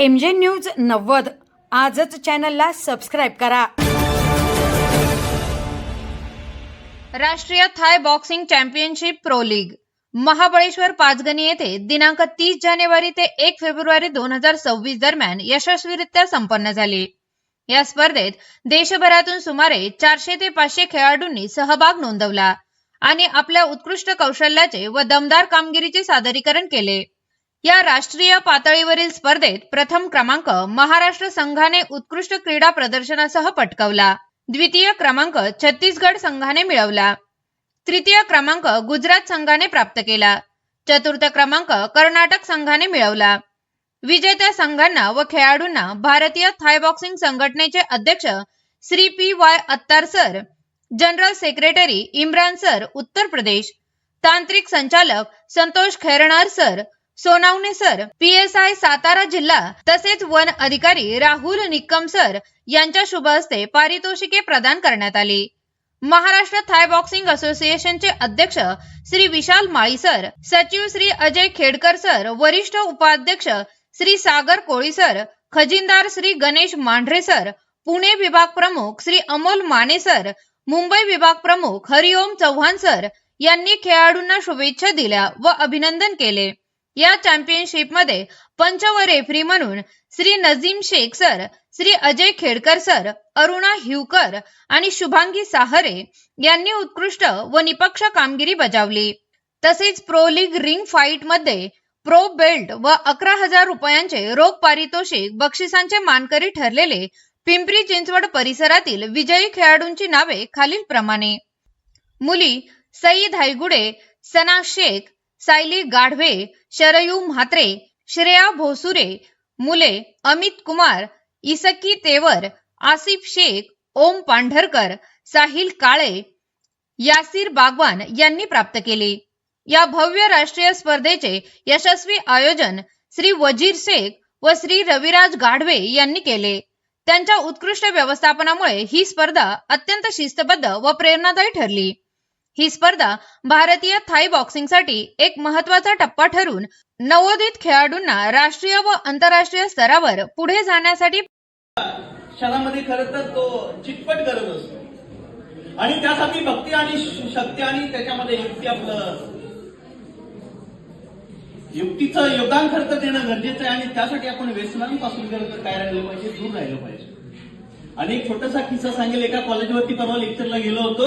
M जे news नव्वद. आजच चॅनलला सबस्क्राईब करा. राष्ट्रीय Thai boxing championship pro league. Mahabaleshwar Panchgani येथे दिनांक तीस जानेवारी ते एक फेब्रुवारी दोन हजार सव्वीस दरम्यान यशस्वीरित्या संपन्न झाली. या स्पर्धेत देशभरातून सुमारे चारशे ते पाचशे खेळाडूंनी सहभाग नोंदवला आणि आपल्या उत्कृष्ट कौशल्याचे व दमदार कामगिरीचे सादरीकरण केले. या राष्ट्रीय पातळीवरील स्पर्धेत प्रथम क्रमांक महाराष्ट्र संघाने उत्कृष्ट क्रीडा प्रदर्शनासह पटकावला. द्वितीय क्रमांक छत्तीसगड संघाने मिळवला. तृतीय क्रमांक गुजरात संघाने प्राप्त केला. चतुर्थ क्रमांक कर्नाटक संघाने मिळवला. विजेत्या संघांना व खेळाडूंना भारतीय थाय बॉक्सिंग संघटनेचे अध्यक्ष Shri P Y Attar sir general secretary Imran sir Uttar Pradesh. तांत्रिक संचालक Santosh Khairnar sir Sonawane sir P S I Satara जिल्हा तसेच वन अधिकारी राहुल निक्कम सर यांच्या शुभ हस्ते पारितोषिके प्रदान करण्यात आली. महाराष्ट्र थाय बॉक्सिंग असोसिएशनचे अध्यक्ष श्री विशाल माळी सर सचिव श्री अजय खेडकर सर वरिष्ठ उपाध्यक्ष श्री सागर कोळी सर खजिनदार श्री गणेश मांढरे सर पुणे विभाग प्रमुख श्री अमोल माने सर मुंबई विभाग प्रमुख हरिओम चव्हाण सर यांनी खेळाडूंना शुभेच्छा दिल्या व अभिनंदन केले. या चॅम्पियनशिपमध्ये पंच व रेफरी म्हणून श्री नजीम शेख सर श्री अजय खेडकर सर अरुणा हिवकर आणि शुभांगी साहरे यांनी उत्कृष्ट व निपक्ष कामगिरी बजावली. तसेच प्रो लीग रिंग फाईटमध्ये प्रो बेल्ट व अकरा हजार रुपयांचे रोख पारितोषिक बक्षिसांचे मानकरी ठरलेले पिंपरी चिंचवड परिसरातील विजयी खेळाडूंची नावे खालील प्रमाणे मुली सई धायगुडे सना शेख सायली गाढवे शरयू म्हात्रे श्रेया भोसुरे मुले अमित कुमार इसकी तेवर आसिफ शेख ओम पांढरकर साहिल काळे यासीर बागवान यांनी प्राप्त केले. या भव्य राष्ट्रीय स्पर्धेचे यशस्वी आयोजन श्री वजीर शेख व श्री रविराज गाढवे यांनी केले. त्यांच्या उत्कृष्ट व्यवस्थापनामुळे ही स्पर्धा अत्यंत शिस्तबद्ध व प्रेरणादायी ठरली. ही स्पर्धा भारतीय थाई बॉक्सिंगसाठी एक महत्त्वाचा टप्पा ठरून नवोदित खेळाडूंना राष्ट्रीय व आंतरराष्ट्रीय स्तरावर पुढे जाण्यासाठी क्षणामध्ये खरं तर तो चिटपट करत असतो. आणि त्यासाठी भक्ती आणि शक्ती आणि त्याच्यामध्ये युक्ती आपलं युक्तीचं योगदान खरं तर देणं गरजेचं आहे आणि त्यासाठी आपण व्यसनांपासून खरं तर काय राहिलं पाहिजे दूर राहिलं पाहिजे. आणि एक छोटासा किस्सा सांगेल एका कॉलेजवरती परवा लेक्चरला गेलो होतो.